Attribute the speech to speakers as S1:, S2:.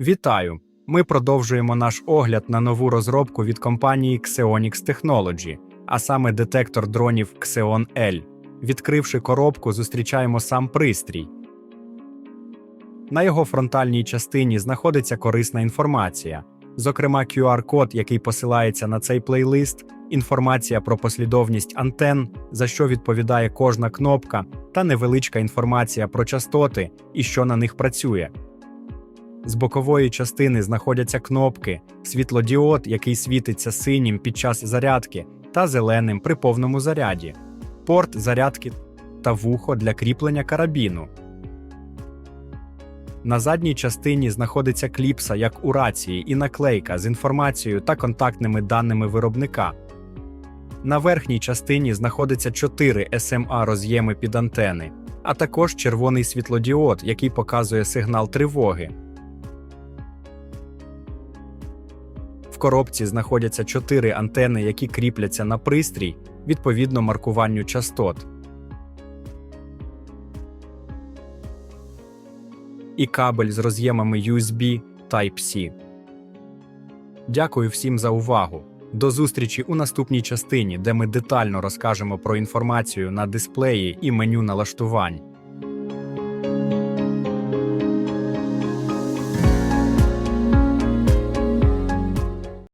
S1: Вітаю! Ми продовжуємо наш огляд на нову розробку від компанії Xeonix Technology, а саме детектор дронів Xeon L. Відкривши коробку, зустрічаємо сам пристрій. На його фронтальній частині знаходиться корисна інформація, зокрема QR-код, який посилається на цей плейлист, інформація про послідовність антенн, за що відповідає кожна кнопка, та невеличка інформація про частоти і що на них працює. З бокової частини знаходяться кнопки, світлодіод, який світиться синім під час зарядки, та зеленим при повному заряді, порт зарядки та вухо для кріплення карабіну. На задній частині знаходиться кліпса, як у рації, і наклейка з інформацією та контактними даними виробника. На верхній частині знаходиться 4 SMA роз'єми під антени, а також червоний світлодіод, який показує сигнал тривоги. Коробці знаходяться чотири антени, які кріпляться на пристрій відповідно маркуванню частот. І кабель з роз'ємами USB Type-C. Дякую всім за увагу. До зустрічі у наступній частині, де ми детально розкажемо про інформацію на дисплеї і меню налаштувань.